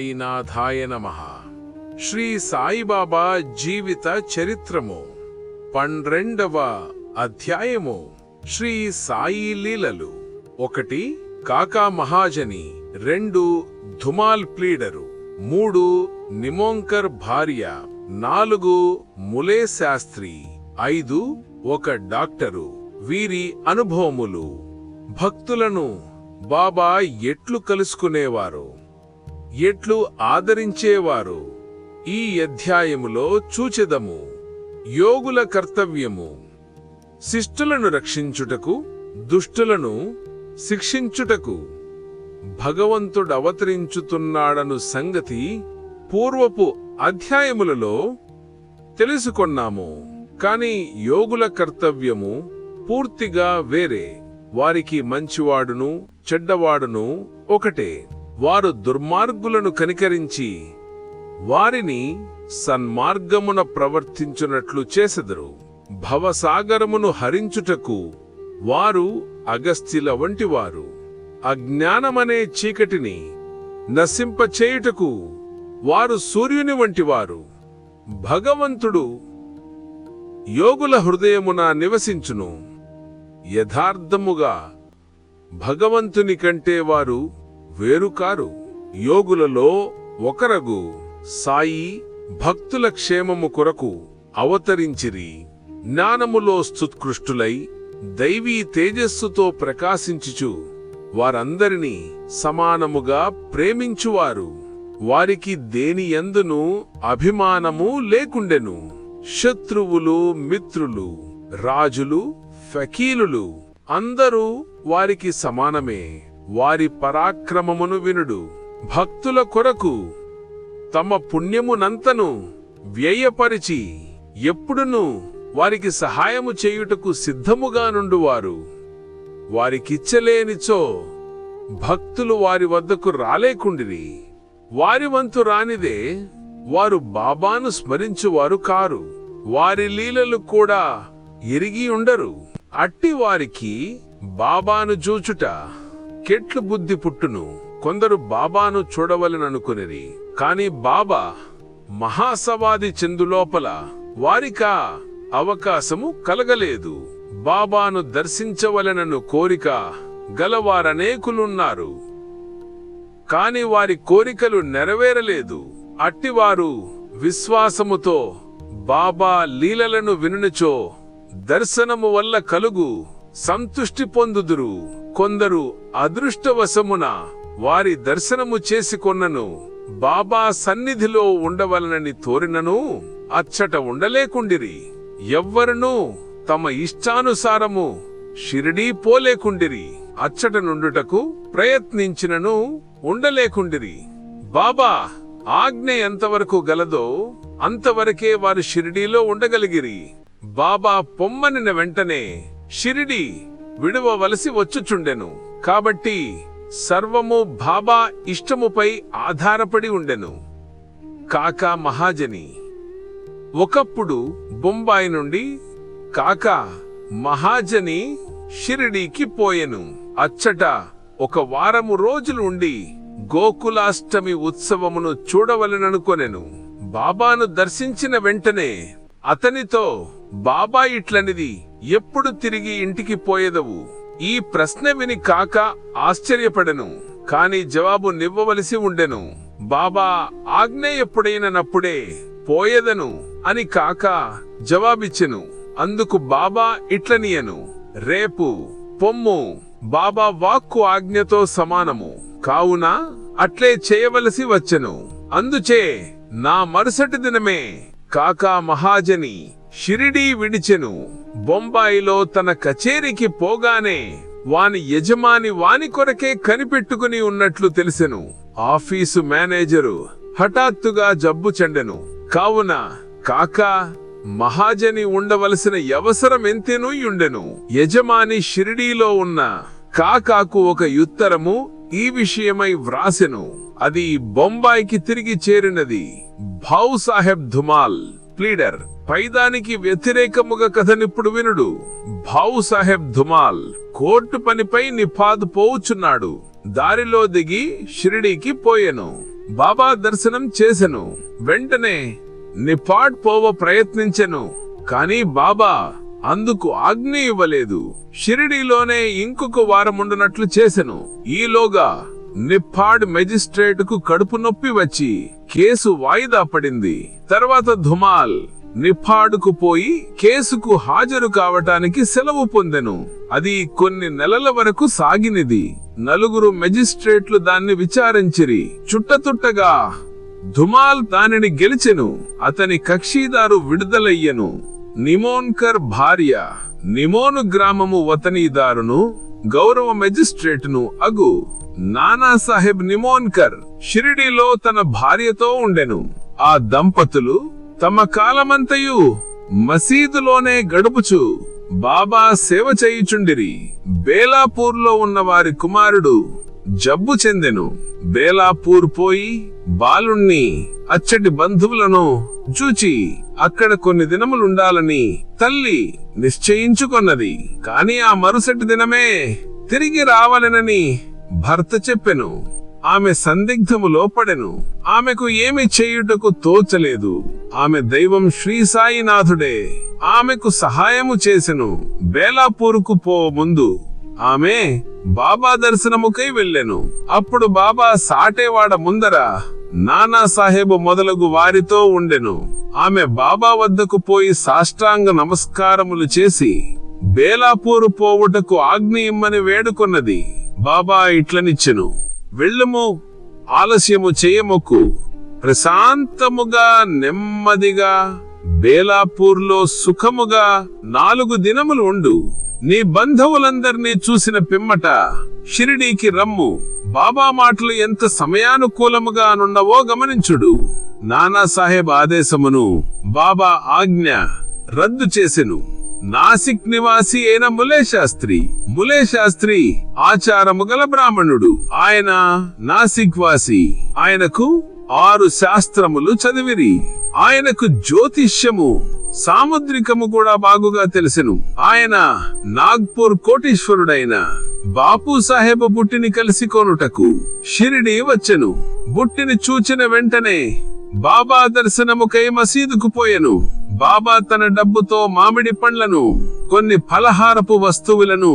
సాయినాథాయ నమ. శ్రీ సాయిబాబా జీవిత చరిత్రము పన్నెండవ అధ్యాయము. శ్రీ సాయి లీలలు. ఒకటి కాకా మహాజని. రెండు ధుమాల్ ప్లీడరు. మూడు నిమోంకర్ భార్య. నాలుగు ములే శాస్త్రి. ఐదు ఒక డాక్టరు. వీరి అనుభవములు. భక్తులను బాబా ఎట్లు కలుసుకునేవారు. ఎట్లు ఆదరించేవారు? ఈ అధ్యాయములో చూచెదము. యోగుల కర్తవ్యము. శిష్టులను రక్షించుటకు దుష్టులను శిక్షించుటకు. భగవంతుడవతరించుతున్నాడను సంగతి పూర్వపు అధ్యాయములలో తెలుసుకొన్నాము. కాని యోగుల కర్తవ్యము పూర్తిగా వేరే. వారికి మంచివాడును చెడ్డవాడును ఒకటే. వారు దుర్మార్గులను కనికరించి వారిని సన్మార్గమున ప్రవర్తించునట్లు చేసెదరు. భవసాగరమును హరించుటకు వారు అగస్త్యుల వంటివారు. అజ్ఞానమనే చీకటిని నశింపచేయుటకు వారు సూర్యుని వంటివారు. భగవంతుడు యోగుల హృదయమున నివసించును. యథార్థముగా భగవంతుని కంటే వారు వేరుకారు యోగులలో ఒకరగు సాయి భక్తుల క్షేమము కొరకు అవతరించిరి. జ్ఞానములో స్తుత్కృష్టులై దైవీ తేజస్సుతో ప్రకాశించుచు వారందరినీ సమానముగా ప్రేమించువారు. వారికి దేని ఎందును అభిమానము లేకుండెను. శత్రువులు మిత్రులు రాజులు ఫకీలులు అందరూ వారికి సమానమే. వారి పరాక్రమమును వినుడు. భక్తుల కొరకు తమ పుణ్యమునంతను వ్యయపరిచి ఎప్పుడును వారికి సహాయము చేయుటకు సిద్ధముగా నుండువారు. వారికిచ్చలేనిచో భక్తులు వారి వద్దకు రాలేకుండిరి. వారి వంతు రానిదే వారు బాబాను స్మరించువారు కారు. వారి లీలలు కూడా ఎరిగి ఉండరు. అట్టి వారికి బాబాను చూచుట కెట్లు బుద్ధి పుట్టును కొందరు బాబాను చూడవలననుకునేది కాని బాబా మహాసవాది చెందులోపల వారికా అవకాశము కలగలేదు. బాబాను దర్శించవలనను కోరిక గలవారనేకులున్నారు. కాని వారి కోరికలు నెరవేరలేదు. అట్టివారు విశ్వాసముతో బాబా లీలలను వినుచో దర్శనము వల్ల కలుగు. సంతుష్టి పొందుదురు. కొందరు అదృష్టవశమున వారి దర్శనము చేసుకొన్నను బాబా సన్నిధిలో ఉండవలనని తోరినను అచ్చట ఉండలేకుండిరి. ఎవ్వరునూ తమ ఇష్టానుసారము షిరిడీ పోలేకుండిరి. అచ్చట నుండుటకు ప్రయత్నించినను ఉండలేకుండిరి. బాబా ఆజ్ఞ ఎంతవరకు గలదో అంతవరకే వారు షిరిడీలో ఉండగలిగిరి. బాబా పొమ్మనిన వెంటనే షిరిడి విడువవలసి వచ్చుచుండెను. కాబట్టి సర్వము బాబా ఇష్టముపై ఆధారపడి ఉండెను. కాకా మహాజని. ఒకప్పుడు బొంబాయి నుండి కాకా మహాజని షిరిడీకి పోయెను. అచ్చట ఒక వారము రోజులు ఉండి గోకులాష్టమి ఉత్సవమును చూడవలననుకొనెను. బాబాను దర్శించిన వెంటనే అతనితో బాబా ఇట్లనిది ఎప్పుడు తిరిగి ఇంటికి పోయేదవు? ఈ ప్రశ్న విని కాక ఆశ్చర్యపడెను. కాని జవాబు నివ్వవలసి ఉండెను. బాబా ఆజ్ఞ ఎప్పుడైనప్పుడే పోయేదను అని కాక జవాబిచ్చెను. అందుకు బాబా ఇట్లనియను. రేపు పొమ్ము బాబా వాక్కు ఆజ్ఞతో సమానము. కావున అట్లే చేయవలసి వచ్చెను. అందుచే నా మరుసటి దినమే కాకా మహాజని షిరిడీ విడిచెను. బొంబాయిలో తన కచేరీకి పోగానే వాని యజమాని వాని కొరకే కనిపెట్టుకుని ఉన్నట్లు తెలిసెను. ఆఫీసు మేనేజరు హఠాత్తుగా జబ్బు చెండెను. కావున కాకా మహాజని ఉండవలసిన అవసరం ఎంతేనూ యజమాని షిరిడీలో ఉన్న కాకాకు ఒక ఉత్తరము ఈ విషయమై వ్రాసెను. అది బొంబాయికి తిరిగి చేరినది. భావ్ సాహెబ్ ధుమాల్. ప్లీడర్ పైదానికి వ్యతిరేకముగా కథనిప్పుడు వినుడు. భావు సాహెబ్ ధుమాల్ కోర్టు పనిపై నిఫాద్ పోవుచున్నాడు. దారిలో దిగి షిరిడీకి పోయెను. బాబా దర్శనం చేసెను. వెంటనే నిఫాడ్ పోవ ప్రయత్నించెను. కాని బాబా అందుకు ఆజ్ఞ ఇవ్వలేదు. షిరిడీలోనే ఇంకొక వారముండునట్లు చేసెను. ఈలోగా నిప్పాడ్ మెజిస్ట్రేట్కు కడుపు నొప్పి వచ్చి కేసు వాయిదా పడింది. తర్వాత ధుమాల్ నిఫాడుకు పోయి కేసుకు హాజరు కావటానికి సెలవు పొందెను. అది కొన్ని నెలల వరకు సాగినది. నలుగురు మెజిస్ట్రేట్లు దాన్ని విచారించిరి. చుట్టతుట్టగా ధుమాల్ దానిని గెలిచెను. అతని కక్షిదారు విడుదలయ్యెను. నిమోన్కర్ భార్య నిమోను గ్రామము వతనీదారును గౌరవ మెజిస్ట్రేటును అగు. నానాసాహెబ్ నిమోన్కర్ షిరిడీలో తన భార్యతో ఉండెను. ఆ దంపతులు తమ కాలమంతయు మసీదులోనే గడుపుచు బాబా సేవ చేయుచుండిరి. బేలాపూర్లో ఉన్న వారి కుమారుడు జబ్బు చెందెను. బేలాపూర్ పోయి బాలుణ్ణి అచ్చటి బంధువులను చూచి అక్కడ కొన్ని దినములుండాలని తల్లి నిశ్చయించుకొన్నది. కాని ఆ మరుసటి దినమే తిరిగి రావాలనని భర్త చెప్పెను. ఆమె సందిగ్ధములో పడెను ఆమెకు ఏమి చేయుటకు తోచలేదు. ఆమె దైవం శ్రీ సాయినాథుడే. ఆమెకు సహాయము చేసెను. బేలాపూరుకు పో ముందు. ఆమె బాబా దర్శనముకై వెళ్ళెను. అప్పుడు బాబా సాటేవాడ ముందర నానా సాహెబు మొదలగు వారితో ఉండెను. ఆమె బాబా వద్దకు పోయి సాష్టాంగ నమస్కారములు చేసి బేలాపూరు పోవుటకు ఆజ్ఞ ఇమ్మని వేడుకొన్నది. బాబా ఇట్లనిచ్చెను. వెళ్ళుము ఆలస్యము చేయముకు ప్రశాంతముగా నెమ్మదిగా బేలాపూర్లో సుఖముగా నాలుగు దినములు ఉండు. నీ బంధువులందర్నీ చూసిన పిమ్మట షిరిడీకి రమ్ము. బాబా మాటలు ఎంత సమయానుకూలముగా నున్నవో గమనించుడు. నానాసాహెబ్ ఆదేశమును బాబా ఆజ్ఞ రద్దు చేసెను. నాసిక్ నివాసి అయిన ములే శాస్త్రి ములే శాస్త్రి ఆచారము గల బ్రాహ్మణుడు. ఆయన నాసిక్ వాసి. ఆయనకు ఆరు శాస్త్రములు చదివిరి. ఆయనకు జ్యోతిష్యము సాముద్రికము కూడా బాగుగా తెలిసెను. ఆయన నాగ్పూర్ కోటీశ్వరుడైన బాపు సాహెబ్ బుట్టిని కలిసి కొనుటకు షిరిడి వచ్చెను. బుట్టిని చూచిన వెంటనే బాబా దర్శనముకై మసీదుకు పోయెను. బాబా తన డబ్బుతో మామిడి పండ్లను కొన్ని ఫలహారపు వస్తువులను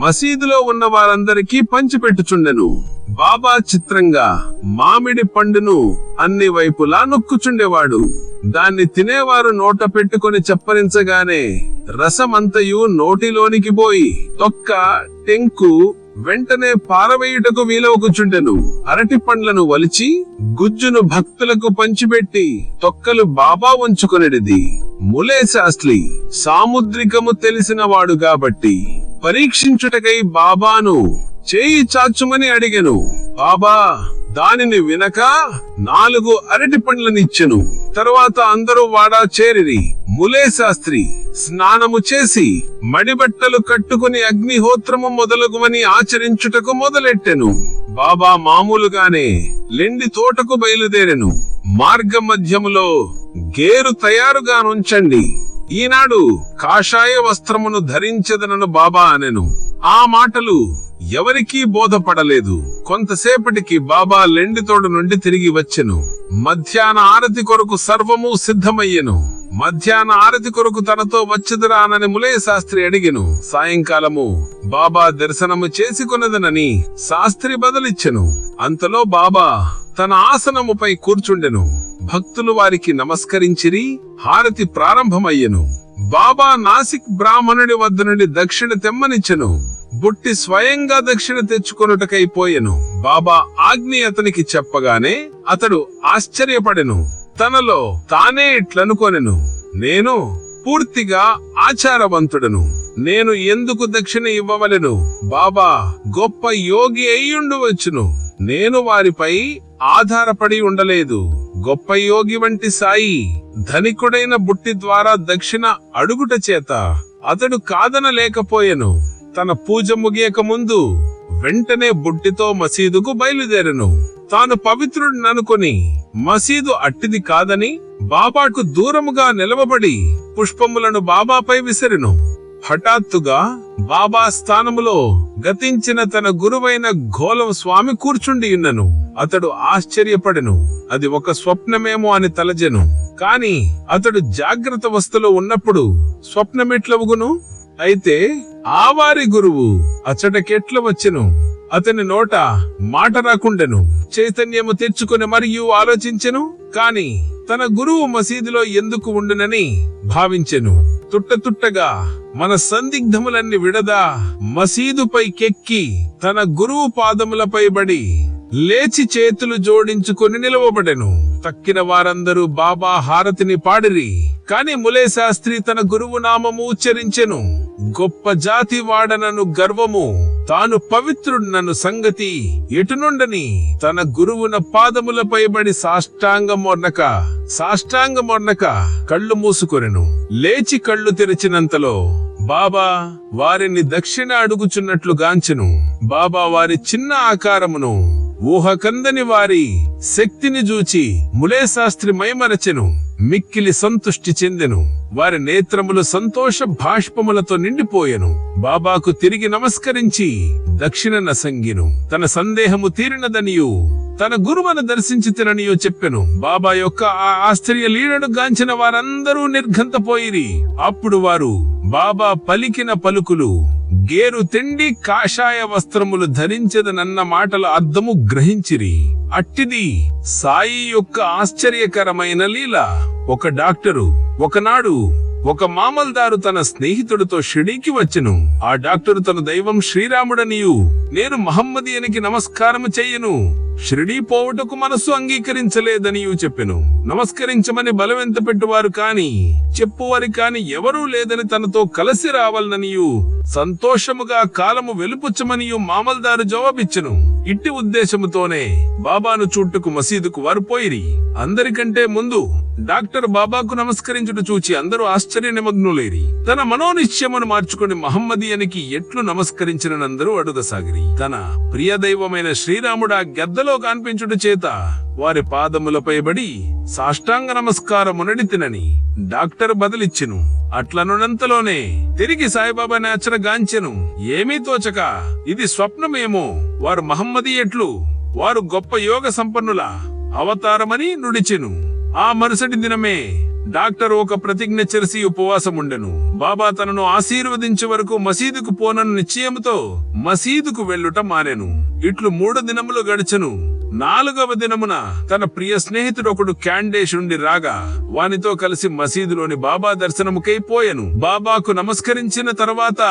మసీదులో ఉన్న వారందరికీ పంచిపెట్టుచుండెను. బాబా చిత్రంగా మామిడి పండును అన్ని వైపులా నొక్కుచుండేవాడు. దాన్ని తినేవారు నోట పెట్టుకొని చప్పరించగానే రసమంతయు నోటిలోనికి పోయి తొక్క టెంకు వెంటనే పారవేయుటకు వీలవకుచుండెను. అరటి పండ్లను వలిచి గుజ్జును భక్తులకు పంచిపెట్టి తొక్కలు బాబా ఉంచుకొనిడిది ములే శాస్త్రి సాముద్రికము తెలిసిన వాడు కాబట్టి పరీక్షించుటకై బాబాను చేయి చాచుమని అడిగెను. బాబా దానిని వినక నాలుగు అరటి పండ్లనిచ్చెను. తరువాత అందరూ వాడా చేరిరి. ములే శాస్త్రి స్నానము చేసి మడిబట్టలు కట్టుకుని అగ్నిహోత్రము మొదలగువని ఆచరించుటకు మొదలెట్టెను. బాబా మామూలుగానే లెండి తోటకు బయలుదేరెను. మార్గ మధ్యములో గేరు తయారుగా నుంచండి. ఈనాడు కాషాయ వస్త్రమును ధరించదనను బాబా అనెను. ఆ మాటలు ఎవరికీ బోధపడలేదు. కొంతసేపటికి బాబా లెండితోడు నుండి తిరిగి వచ్చెను. మధ్యాహ్న ఆరతి కొరకు సర్వము సిద్ధమయ్యెను. మధ్యాహ్న ఆరతి కొరకు తనతో వచ్చుదురానని ములయ శాస్త్రి అడిగెను. సాయంకాలము బాబా దర్శనము చేసుకొనదనని శాస్త్రి బదులిచ్చెను. అంతలో బాబా తన ఆసనముపై కూర్చుండెను. భక్తులు వారికి నమస్కరించిరి హారతి ప్రారంభమయ్యెను. బాబా నాసిక్ బ్రాహ్మణుడి వద్ద నుండి దక్షిణ తెమ్మనిచ్చెను. బుట్టి స్వయంగా దక్షిణ తెచ్చుకొనుటకై పోయెను. బాబా ఆజ్ఞ అతనికి చెప్పగానే అతడు ఆశ్చర్యపడెను. తనలో తానే ఇట్లనుకొనెను. నేను పూర్తిగా ఆచారవంతుడను. నేను ఎందుకు దక్షిణ ఇవ్వవలెను? బాబా గొప్ప యోగి అయ్యుండవచ్చును నేను వారిపై ఆధారపడి ఉండలేదు. గొప్ప యోగి వంటి సాయి ధనికుడైన బుట్టి ద్వారా దక్షిణ అడుగుట చేత అతడు కాదనలేకపోయెను. తన పూజ ముగియక ముందు వెంటనే బుట్టితో మసీదుకు బయలుదేరను. తాను పవిత్రుడిననుకొని మసీదు అట్టిది కాదని బాబాకు దూరముగా నిలవబడి పుష్పములను బాబాపై విసిరెను. హఠాత్తుగా బాబా స్థానములో గతించిన తన గురువైన ఘోలం స్వామి కూర్చుండియున్నను అతడు ఆశ్చర్యపడెను. అది ఒక స్వప్నమేమో అని తలజెను కాని అతడు జాగ్రత్త వస్తులో ఉన్నప్పుడు స్వప్నమెట్లవుగును? అయితే ఆవారి గురువు అచ్చటకెట్ల వచ్చెను. అతని నోట మాట రాకుండెను. చైతన్యము తెచ్చుకుని మరియు ఆలోచించెను. కాని తన గురువు మసీదులో ఎందుకు ఉండునని భావించెను. తుట్టతుట్టగా మన సందిగ్ధములన్నీ విడదా మసీదుపై కెక్కి తన గురువు పాదములపై బడి లేచి చేతులు జోడించుకొని నిలవబడెను. తక్కిన వారందరూ బాబా హారతిని పాడిరి. కాని ములే శాస్త్రి తన గురువు నామము ఉచ్చరించెను. గొప్ప జాతి వాడనను గర్వము తాను పవిత్రుడనను సంగతి. ఎటునుండని తన గురువున పాదములపై బడి సాష్టాంగమొర్నక సాష్టాంగమొర్నక కళ్ళు మూసుకొనెను. లేచి కళ్ళు తెరిచినంతలో బాబా వారిని దక్షిణ అడుగుచున్నట్లు గాంచెను. బాబా వారి చిన్న ఆకారమును ఊహకందని వారి శక్తిని చూచి ములే శాస్త్రి మైమరచెను మిక్కిలి సంతుష్టి చెందెను. వారి నేత్రములు సంతోష భాష్పములతో నిండిపోయెను. బాబాకు తిరిగి నమస్కరించి దక్షిణ నసంగిను. తన సందేహము తీరినదనియు తన గురువును దర్శించి తిననియో చెప్పెను. బాబా యొక్క ఆ ఆశ్చర్య లీడను గాంచిన వారందరూ నిర్ఘంతపోయిరి. అప్పుడు వారు బాబా పలికిన పలుకులు గేరు తిండి కాషాయ వస్త్రములు ధరించదనన్న మాటల అర్థము గ్రహించిరి. అట్టిది సాయి యొక్క ఆశ్చర్యకరమైన లీల. ఒక డాక్టరు ఒకనాడు ఒక మామల్దారు తన స్నేహితుడితో షిడీకి వచ్చెను. ఆ డాక్టరు తన దైవం శ్రీరాముడనియు. నేను మహమ్మదీయనికి నమస్కారము చెయ్యను. షిరిడీ పోవుటకు మనస్సు అంగీకరించలేదనియు చెప్పెను. నమస్కరించమని బలవెంత పెట్టువారు కాని చెప్పువారి కాని ఎవరూ లేదని తనతో కలిసి రావాలననియు సంతోషముగా కాలము వెలుపుచ్చమనియు మామల్దారు జవాబిచ్చెను. ఇట్టి ఉద్దేశముతోనే బాబాను చూట్టుకు మసీదుకు వారు పోయిరి. అందరికంటే ముందు డాక్టర్ బాబాకు నమస్కరించుట చూచి అందరూ ఆశ్చర్య నిమగ్నులేరి తన మనోనిశ్చయమును మార్చుకుని మహమ్మదీయనికి ఎట్లు నమస్కరించినందరూ అడుగసాగిరి తన ప్రియ దైవమైన శ్రీరాముడా గద్దలు కనిపించుట చేత వారి పాదములపై బడి సాష్టాంగ నమస్కారమునడి తినని డాక్టర్ బదిలిచ్చెను. అట్లనునంతలోనే తిరిగి సాయిబాబా నేచర గాంచెను. ఏమీ తోచక ఇది స్వప్నమేమో వారు మహమ్మదీయట్లు వారు గొప్ప యోగ సంపన్నుల అవతారమని నుడిచెను. ఆ మరుసటి దినమే డాక్టర్ ఒక ప్రతిజ్ఞ చేసి ఉపవాసముండెను. బాబా తనను ఆశీర్వదించే వరకు మసీదుకు పోనను నిశ్చయముతో మసీదుకు వెళ్ళుట మానెను. ఇట్లు మూడు దినములు గడిచెను. నాలుగవ దినమున తన ప్రియ స్నేహితుడు ఒకడు క్యాండేష్ ఉండి రాగా వానితో కలిసి మసీదులోని బాబా దర్శనముకై పోయెను. బాబాకు నమస్కరించిన తర్వాత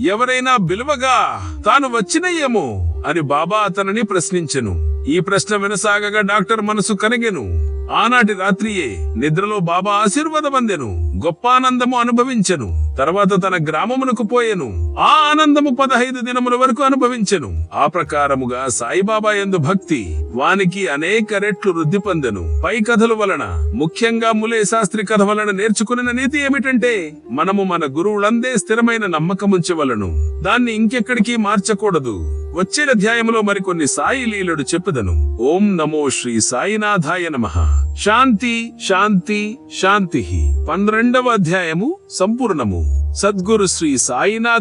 ఎవరైనా బిలువగా తాను వచ్చినయ్యేమో అని బాబా అతనిని ప్రశ్నించెను. ఈ ప్రశ్న వినసాగగా డాక్టర్ మనసు కనగెను. ఆనాటి రాత్రియే నిద్రలో బాబా ఆశీర్వాదమందెను గొప్ప ఆనందము అనుభవించెను తర్వాత తన గ్రామమునకు పోయెను ఆ ఆనందము పదహైదు దినముల వరకు అనుభవించెను. ఆ ప్రకారముగా సాయిబాబా ఎందు భక్తి వానికి అనేక రెట్లు వృద్ధి పొందెను. పై కథల వలన ముఖ్యంగా ములే శాస్త్రి కథ వలన నేర్చుకున్న నీతి ఏమిటంటే మనము మన గురువులందే స్థిరమైన నమ్మకముంచవలను. దాన్ని ఇంకెక్కడికి మార్చకూడదు. వచ్చే అధ్యాయంలో మరికొన్ని సాయి లీలడు చెప్పుదను. ఓం నమో శ్రీ సాయినాథాయ నమః. శాంతి శాంతి శాంతి. పన్నెండవ అధ్యాయము సంపూర్ణము. సద్గురు శ్రీ సాయినాథ్